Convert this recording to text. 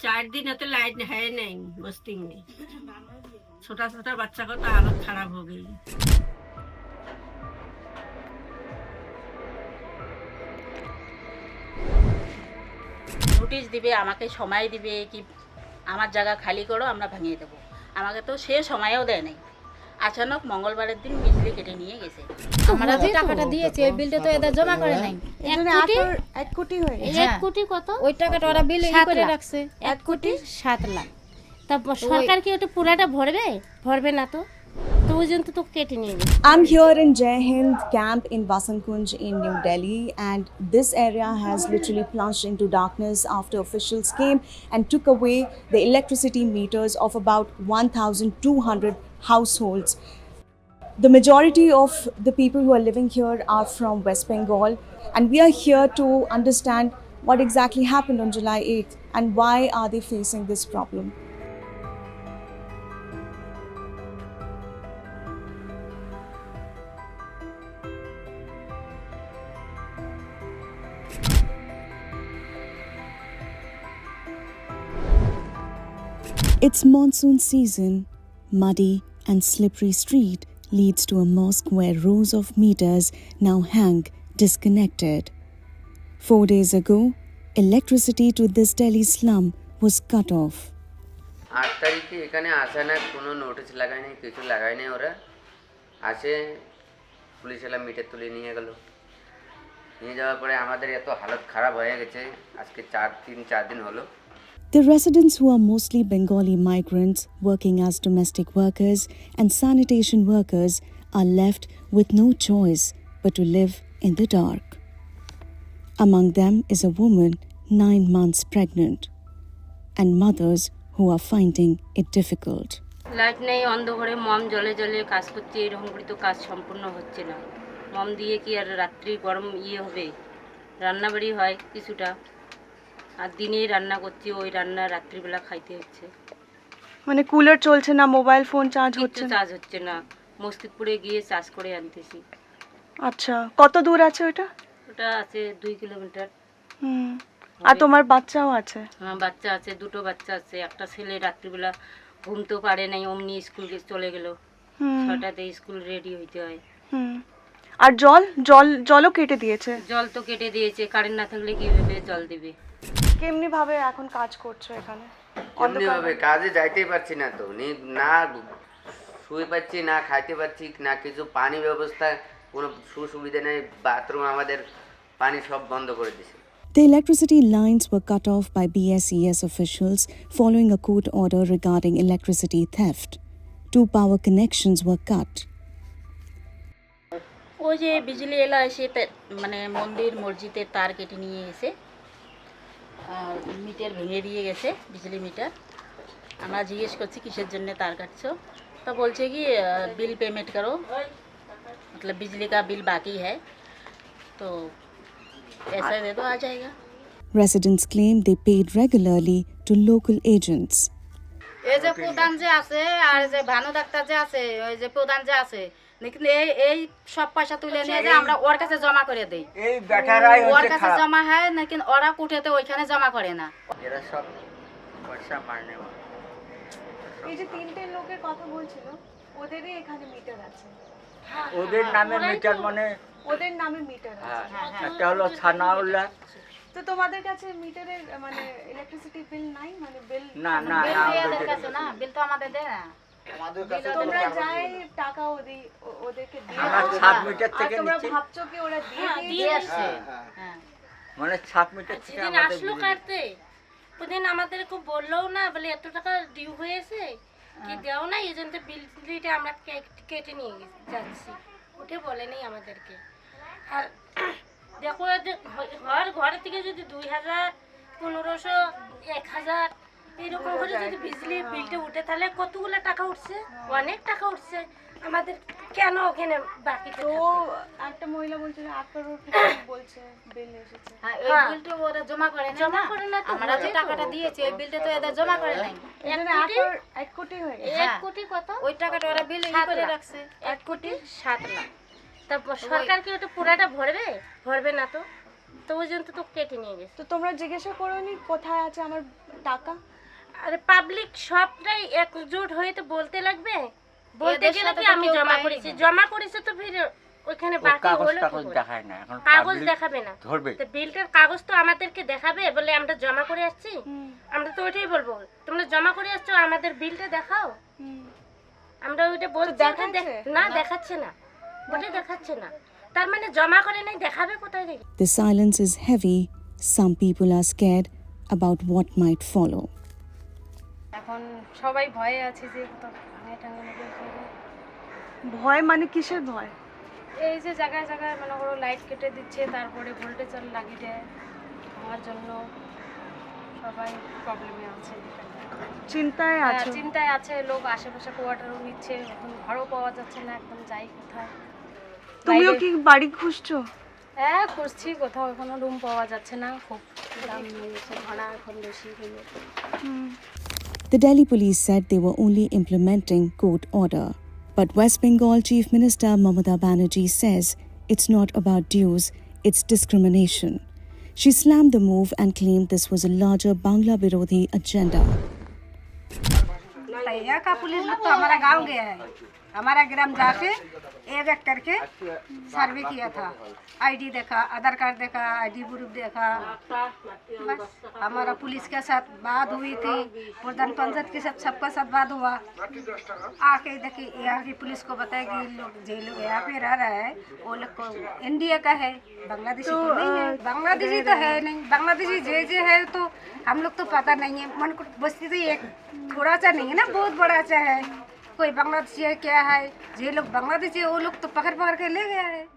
चार दिन तो लाइट है नहीं बस्ती में छोटा छोटा बच्चा को तो हालत खराब हो गई নোটিশ দিবে আমাকে সময় দিবে কি আমার জায়গা খালি করো আমরা ভাঙিয়ে দেবো আমাকে তো সে সময়ও দেয় নাই আচানক মঙ্গলবারের দিন বিজলি কেটে নিয়ে গেছে আমরা যে টাকাটা দিয়েছি ওই বিলটা তো এদের জমা করে নাই এক কোটি এক কোটি হয়ে এক কোটি কত ওই টাকাটা ওরা বিল করে রাখছে এক কোটি সাত লাখ তারপর সরকার কি ওটা পুরাটা ভরবে ভরবে না তো তো তো I'm here in Jai Hind camp in Vasankunj in New Delhi, and this area has literally plunged into darkness after officials came and took away the electricity meters of about 1,200 households. The majority of the people who are living here are from West Bengal, and we are here to understand what exactly happened on July 8th and why are they facing this problem. It's monsoon season. Muddy and slippery street leads to a mosque where rows of meters now hang disconnected. Four days ago, electricity to this Delhi slum was cut off. আট তারিখে এখানে আসে না কোনো notice লাগায় নাই কিছু লাগায় নাই ওরা আসে পুলিশ এলা মিটার তুলে নিয়ে গেল নিয়ে যাওয়ার পরে আমাদের এত হালত খারাপ হয়ে গেছে আজকে চার তিন চার দিন হলো The residents, who are mostly Bengali migrants working as domestic workers and sanitation workers, are left with no choice but to live in the dark. Among them is a woman nine months pregnant, and mothers who are finding it difficult. Light নেই অন্ধকারে মম জলে জলে কাজ করছে এরকম করে তো কাজ সম্পূর্ণ হচ্ছে না মম দিয়ে কি আর রাত্রি গরম ইয়ে হবে রান্নাবাড়ি হয় কিছুটা আর দিনে রান্না করছি ওই রান্না রাত্রিবেলা খাইতে হচ্ছে। মানে কুলার চলছে না মোবাইল ফোন চার্জ হচ্ছে চার্জ হচ্ছে না। মস্তিদপুরে গিয়ে চার্জ করে আনতেছি। আচ্ছা কত দূর আছে ওটা ওটা আছে দুই কিলোমিটার। হুম আর তোমার বাচ্চাও আছে? আমার বাচ্চা আছে দুটো বাচ্চা আছে। একটা ছেলে রাত্রিবেলা ঘুমতেও পারে নাই অমনি স্কুল চলে গেল। হুম। ছটাতে স্কুল রেডি হইতে হয়। হুম আর জল জল জলও কেটে দিয়েছে? জল তো কেটে দিয়েছে কারেন্ট না থাকলে কীভাবে জল দিবে? কেমনি ভাবে এখন কাজ করছ এখানে এমনি ভাবে কাজে যাইতেই পারছি না তো নি- না শুয়ে পাচ্ছি না খাইতে পারছি না কিছু পানি ব্যবস্থা কোনো সুসুবিধা নেই বাথরুম আমাদের পানি সব বন্ধ করে দিছে The electricity lines were cut off by BSES officials following a court order regarding electricity theft. Two power connections were cut. ওই যে বিজলি এলা এসে মানে মন্দির মসজিদের তার কেটে নিয়ে এসে মিটার ভেঙে দিয়ে গেছে বিজলি মিটার আমরা জিজ্ঞেস করছি কিসের জন্য তার কাটছো তো বলছে কি बिल पेमेंट करो मतलब बिजली का बिल बाकी है तो पैसा दे दो आ जाएगा Residents claim they paid regularly to local agents. এই যে প্রধান যে আছে আর যে ভানু ডাক্তার যে আছে ওই যে প্রধান যে আছে কিন্তু এই এই সব পয়সা তুলে নিয়ে যে আমরা ওর কাছে জমা করে দেই। এই বেটারাই ওর কাছে জমা হয় না ওরা কুঠেতে ওইখানে জমা করে না। এরা সব পয়সা মারনে এই যে তিনটে লোকের কথা বলছিল ওদেরই এখানে মিটার আছে। ওদের নামে মিটার মানে ওদের নামে মিটার আছে। একটা হলো তো তোমাদের কাছে মিটারের মানে ইলেকট্রিসিটি বিল নাই? মানে বিল না না না এদের কাছে না? বিল তো আমাদের দেয় না। তোমরা যাই টাকা ওদের ওদেরকে দিয়ে আমরা দাও। মিটার আর থেকে তোমরা ভাবছ কি ওরা দিয়ে দিয়ে আসছে হ্যাঁ মানে সাত মিটার থেকে আমাদের আসলো বিল। কাটতে ওদিন আমাদেরকে বললেও না বলে এত টাকা ডিউ হয়েছে কি দেও না এই জন্য বিলটা আমরা কে- কেটে নিয়ে গেছি যাচ্ছি ওটা বলেনি আমাদেরকে। আর দেখো ঘর ঘরের থেকে যদি দুই হাজার পনেরোশো এক হাজার এরকম করে যদি বিজলি বিলটা উঠে তাহলে কতগুলো টাকা উঠছে? অনেক টাকা উঠছে। আমাদের কেন ওখানে বাকি তো একটা মহিলা বলছিল বলছে বিল এসেছে। হ্যাঁ, এই বিলটা ওরা জমা করে না জমা করে না আমরা যে টাকাটা দিয়েছি ওই বিলটা তো এদের জমা করে নাই। এক কোটি? হয়ে এক কোটি কত? ওই টাকাটা ওরা বিল করে রাখছে। এক কোটি সাত লাখ। তারপর সরকার কি ওটা পুরাটা ভরবে? ভরবে না তো। তো ওই জন্য তো কেটে নিয়ে গেছে। তো তোমরা জিজ্ঞাসা করোনি কোথায় আছে আমার টাকা? আরে পাবলিক সবটাই একজোট হয়ে তো বলতে লাগবে? বলতে গেলে কি তো আমি জমা করেছি? জমা করেছে তো ফির ওইখানে বাকি হলো কাগজ দেখাবে না। ধরবে। তো বিলটার কাগজ তো আমাদেরকে দেখাবে বলে আমরা জমা করে আসছি? আমরা তো ওইটাই বলব। তোমরা জমা করে আসছো আমাদের বিলটা দেখাও। আমরা ওইটা বলছি ওটা দেখ- না দেখাচ্ছে না। ওটা দেখাচ্ছে না। তার মানে জমা করে নাই দেখাবে কোথায় দেখি The silence is heavy. Some people are scared about what might follow. এখন সবাই ভয়ে আছে যে কোথাও ভাঙে টাঙে নাকি ভয় মানে কিসের ভয়? এই যে জায়গায় জায়গায় মনে করো লাইট কেটে দিচ্ছে তারপরে ভোল্টেজ লাগিয়ে দেয়। আমার জন্য সবাই প্রবলেমে আছে। চিন্তায় আছে? চিন্তায় আছে লোক আশেপাশে কোয়ার্টারও নিচ্ছে এখন ঘরও পাওয়া যাচ্ছে না একদম যাই কোথায় তুমিও কি বাড়ি খুঁজছো? হ্যাঁ খুঁজছি কোথাও এখনও রুম পাওয়া যাচ্ছে না খুব দাম নিয়ে গেছে ভাড়া এখন বেশি হয়ে The Delhi police said they were only implementing court order. But West Bengal Chief Minister Mamata Banerjee says it's not about dues, it's discrimination. She slammed the move and claimed this was a larger Bangla Virodhi agenda. यहाँ का police लोग तो हमारा गाँव गया है। हमारा ग्राम जाके एक एक करके सर्वे किया था। आईडी देखा आधार कार्ड देखा आईडी प्रूफ देखा। बस हमारा पुलिस के साथ बात हुई थी। प्रधान पंचायत के साथ सबका साथ बात हुआ। आके देखिए यहाँ की पुलिस को बताया कि लोग जे लोग यहाँ पे रह रहा है वो लोग को इंडिया का है। बांग्लादेशी तो, नहीं है। बांग्लादेशी तो है नहीं। बांग्लादेशी जे जे है तो हम लोग तो पता नहीं है। मन बस्ती तो एक थोड़ा सा नहीं है ना, बहुत बड़ा सा है। कोई बांग्लादेशी है, क्या है? जो लोग बांग्लादेशी है, वो लोग तो पकड़ पकड़ के ले गया है।